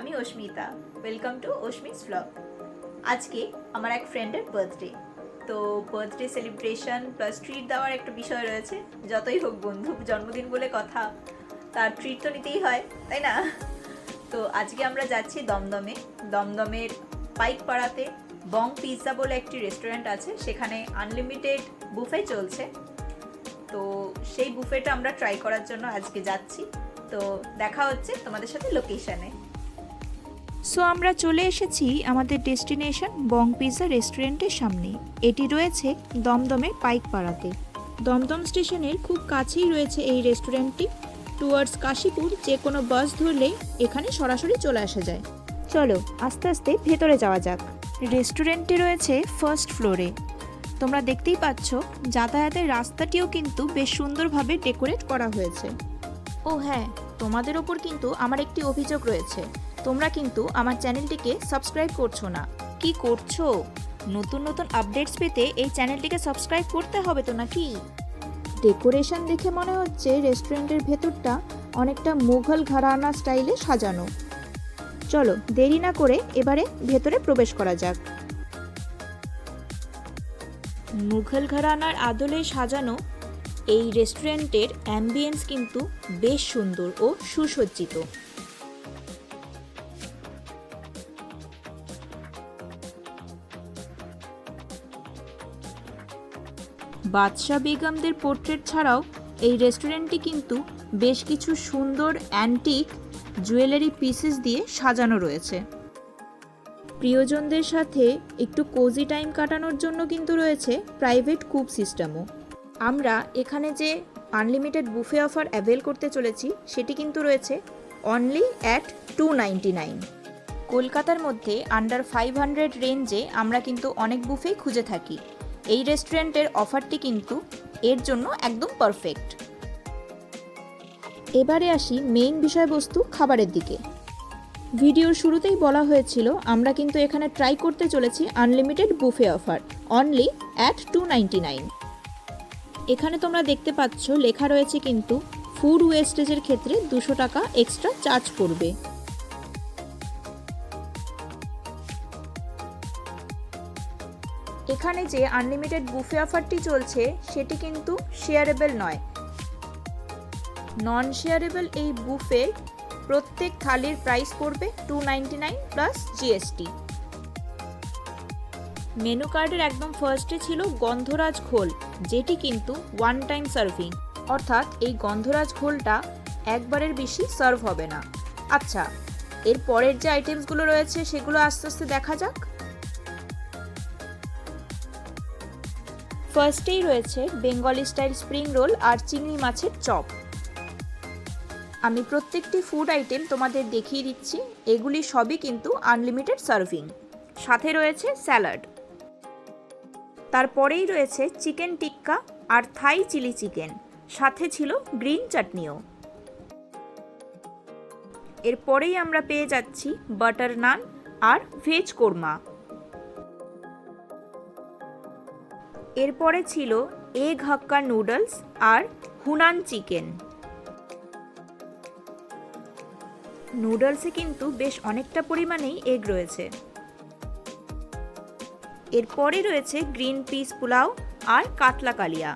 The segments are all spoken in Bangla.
আমি Asmita. Welcome to Asmi's blog আজকে আমার এক ফ্রেন্ডের বার্থডে তো বার্থডে সেলিব্রেশন প্লাস ট্রিট দেওয়ার একটা বিষয় রয়েছে। যতই হোক বন্ধু, জন্মদিন বলে কথা, তার ট্রিট তো নিতেই হয়, তাই না? তো আজকে আমরা যাচ্ছি দমদমে। দমদমের পাইক পাড়াতে বং পিৎজা বলে একটি রেস্টুরেন্ট আছে। সেখানে আনলিমিটেড বুফে চলছে। তো সেই বুফেটা আমরা ট্রাই করার জন্য আজকে যাচ্ছি। তো দেখা হচ্ছে তোমাদের সাথে লোকেশনে সো আমরা চলে এসেছি আমাদের ডেস্টিনেশন বং পিৎজা রেস্টুরেন্টের সামনে। এটি রয়েছে দমদমের পাইকপাড়াতে। দমদম স্টেশনের খুব কাছেই রয়েছে এই রেস্টুরেন্টটি টুয়ার্ডস কাশীপুর যে কোনো বাস ধরলেই এখানে সরাসরি চলে আসা যায়। চলো, আস্তে আস্তে ভেতরে যাওয়া যাক। রেস্টুরেন্টটি রয়েছে ফার্স্ট ফ্লোরে তোমরা দেখতেই পাচ্ছ, যাতায়াতের রাস্তাটিও কিন্তু বেশ সুন্দরভাবে ডেকোরেট করা হয়েছে। ও হ্যাঁ তোমাদের ওপর কিন্তু আমার একটি অভিযোগ রয়েছে। তোমরা কিন্তু আমার চ্যানেলটিকে সাবস্ক্রাইব করছ না। কি করছ? নতুন নতুন আপডেটস পেতে এই চ্যানেলটিকে সাবস্ক্রাইব করতে হবে তো নাকি? ডেকোরেশন দেখে মনে হচ্ছে রেস্টুরেন্টের ভেতরটা অনেকটা মুঘল ঘরানা স্টাইলে সাজানো। চলো দেরি না করে এবারে ভেতরে প্রবেশ করা যাক। মুঘল ঘরানার আদলে সাজানো এই রেস্টুরেন্টের অ্যাম্বিয়েন্স কিন্তু বেশ সুন্দর ও সুসজ্জিত। বাদশাহ বেগমদের পোর্ট্রেট ছাড়াও এই রেস্টুরেন্টটি কিন্তু বেশ কিছু সুন্দর অ্যান্টিক জুয়েলারি পিসেস দিয়ে সাজানো রয়েছে। প্রিয়জনদের সাথে একটু কোজি টাইম কাটানোর জন্য কিন্তু রয়েছে প্রাইভেট কুপ সিস্টেমও আমরা এখানে যে আনলিমিটেড বুফে অফার অ্যাভেল করতে চলেছি, সেটি কিন্তু রয়েছে only at two ninety nine কলকাতার মধ্যে আন্ডার ফাইভ হান্ড্রেড রেঞ্জে আমরা কিন্তু অনেক বুফেই খুঁজে থাকি। এই রেস্টুরেন্টের অফারটি কিন্তু এর জন্য একদম পারফেক্ট। এবারে আসি মেইন বিষয়বস্তু খাবারের দিকে। ভিডিওর শুরুতেই বলা হয়েছিল, আমরা কিন্তু এখানে ট্রাই করতে চলেছি unlimited buffet offer only at two এখানে তোমরা দেখতে পাচ্ছ, লেখা রয়েছে কিন্তু ফুড ওয়েস্টেজের ক্ষেত্রে দুশো টাকা এক্সট্রা চার্জ পড়বে। এখানে যে আনলিমিটেড বুফে অফারটি চলছে, সেটি কিন্তু শেয়ারেবল নয়। নন শেয়ারেবল এই বুফে প্রত্যেক থালির প্রাইস পড়বে two ninety nine plus GST menu কার্ডের একদম ফার্স্টে ছিল গন্ধরাজ ঘোল, যেটি কিন্তু ওয়ান টাইম সার্ভিং অর্থাৎ এই গন্ধরাজ ঘোলটা একবারের বেশি সার্ভ হবে না। আচ্ছা এর পরের যে আইটেমসগুলো রয়েছে, সেগুলো আস্তে আস্তে দেখা যাক। ফার্স্টেই রয়েছে বেঙ্গলি স্টাইল স্প্রিং রোল আর চিংড়ি মাছের চপ। আমি প্রত্যেকটি ফুড আইটেম তোমাদের দেখিয়ে দিচ্ছি, এগুলি সবই কিন্তু আনলিমিটেড সার্ভিং। সাথে রয়েছে স্যালাড। তারপরেই রয়েছে চিকেন টিক্কা আর থাই চিলি চিকেন, সাথে ছিল গ্রিন চাটনিও। এরপরেই আমরা পেয়ে যাচ্ছি বাটার নান আর ভেজ কোরমা। এরপরে ছিল এগ হাক্কা নুডলস আর হুনান চিকেন। নুডলসে কিন্তু বেশ অনেকটা পরিমাণেই এগ রয়েছে। এরপরে রয়েছে গ্রিন পিস পোলাও আর কাতলা কালিয়া।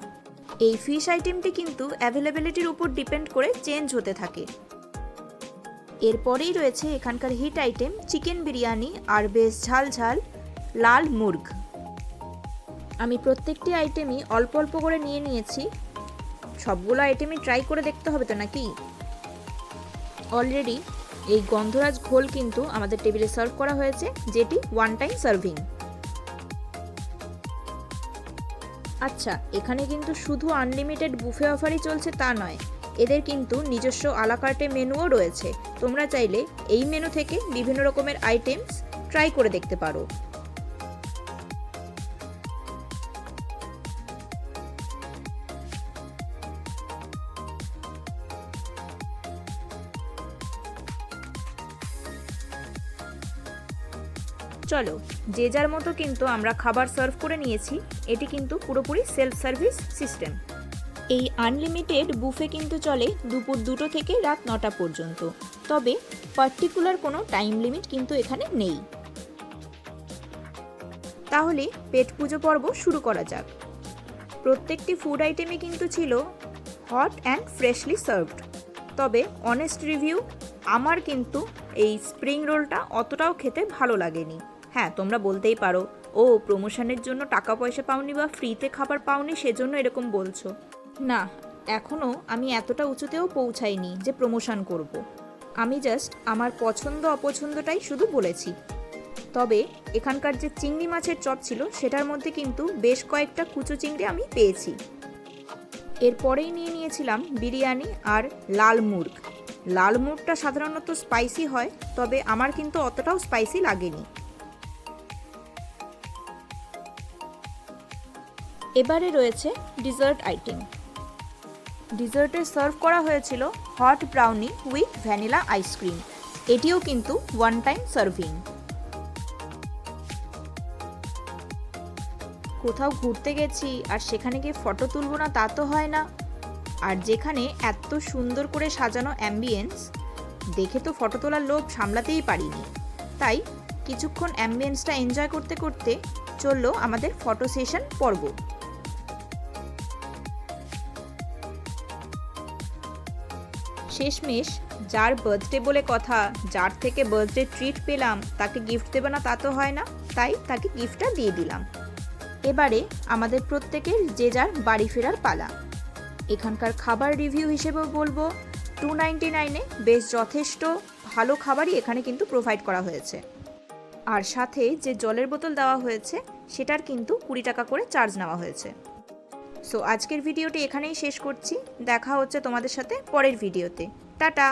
এই ফিশ আইটেমটি কিন্তু অ্যাভেলেবিলিটির উপর ডিপেন্ড করে চেঞ্জ হতে থাকে। এরপরেই রয়েছে এখানকার হিট আইটেম চিকেন বিরিয়ানি আর বেশ ঝাল ঝাল লাল মুর্গ। আমি প্রত্যেকটি আইটেমই অল্প অল্প করে নিয়ে নিয়েছি। সবগুলো আইটেমই ট্রাই করে দেখতে হবে তো নাকি? অলরেডি এই গন্ধরাজ ঘোল কিন্তু আমাদের টেবিলে সার্ভ করা হয়েছে, যেটি ওয়ান টাইম সার্ভিং আচ্ছা এখানে কিন্তু শুধু আনলিমিটেড বুফে অফারই চলছে তা নয়, এদের কিন্তু নিজস্ব আলাকার্টে মেনুও রয়েছে। তোমরা চাইলে এই মেনু থেকে বিভিন্ন রকমের আইটেমস ট্রাই করে দেখতে পারো। চলো, যে যার মতো কিন্তু আমরা খাবার সার্ভ করে নিয়েছি, এটি কিন্তু পুরোপুরি সেলফ সার্ভিস সিস্টেম এই আনলিমিটেড বুফে কিন্তু চলে দুপুর দুটো থেকে রাত নটা পর্যন্ত। তবে পার্টিকুলার কোনো টাইম লিমিট কিন্তু এখানে নেই। তাহলে পেট পুজো পর্ব শুরু করা যাক। প্রত্যেকটি ফুড আইটেমই কিন্তু ছিল হট অ্যান্ড ফ্রেশলি সার্ভড তবে অনেস্ট রিভিউ আমার কিন্তু এই স্প্রিং রোলটা অতটাও খেতে ভালো লাগেনি। হ্যাঁ তোমরা বলতেই পারো। ও প্রমোশনের জন্য টাকা পয়সা পাওনি বা ফ্রিতে খাবার পাওনি সেজন্য এরকম বলছো। না এখনও আমি এতটা উঁচুতেও পৌঁছাইনি যে প্রমোশন করব। আমি জাস্ট আমার পছন্দ অপছন্দটাই শুধু বলেছি। তবে এখানকার যে চিংড়ি মাছের চপ ছিল, সেটার মধ্যে কিন্তু বেশ কয়েকটা কুচো চিংড়ি আমি পেয়েছি। এরপরেই নিয়ে নিয়েছিলাম বিরিয়ানি আর লাল মুর্গ। লাল মুর্গটা সাধারণত স্পাইসি হয়, তবে আমার কিন্তু অতটাও স্পাইসি লাগেনি। এবারে রয়েছে ডিজার্ট আইটেম ডিজার্টে সার্ভ করা হয়েছিল hot brownie with vanilla ice cream এটিও কিন্তু ওয়ান টাইম সার্ভিং কোথাও ঘুরতে গেছি আর সেখানে গিয়ে ফটো তুলবো না তা তো হয় না। আর যেখানে এত সুন্দর করে সাজানো অ্যাম্বিয়েন্স দেখে তো ফটো তোলার লোভ সামলাতেই পারিনি। তাই কিছুক্ষণ অ্যাম্বিয়েন্সটা এনজয় করতে করতে চলল আমাদের ফটো সেশন পর্ব। শেষমেশ যার বার্থডে বলে কথা, যার থেকে বার্থডে ট্রিট পেলাম, তাকে গিফট দেবে না তা তো হয় না। তাই তাকে গিফটটা দিয়ে দিলাম। এবারে আমাদের প্রত্যেকের যে যার বাড়ি ফেরার পালা। এখানকার খাবার রিভিউ হিসেবেও বলব টু নাইনটি নাইনে বেশ যথেষ্ট ভালো খাবারই এখানে কিন্তু প্রোভাইড করা হয়েছে। আর সাথে যে জলের বোতল দেওয়া হয়েছে, সেটার কিন্তু কুড়ি টাকা করে চার্জ নেওয়া হয়েছে। সো আজকের ভিডিওটি এখানেই শেষ করছি। দেখা হচ্ছে তোমাদের সাথে পরের ভিডিওতে টাটা!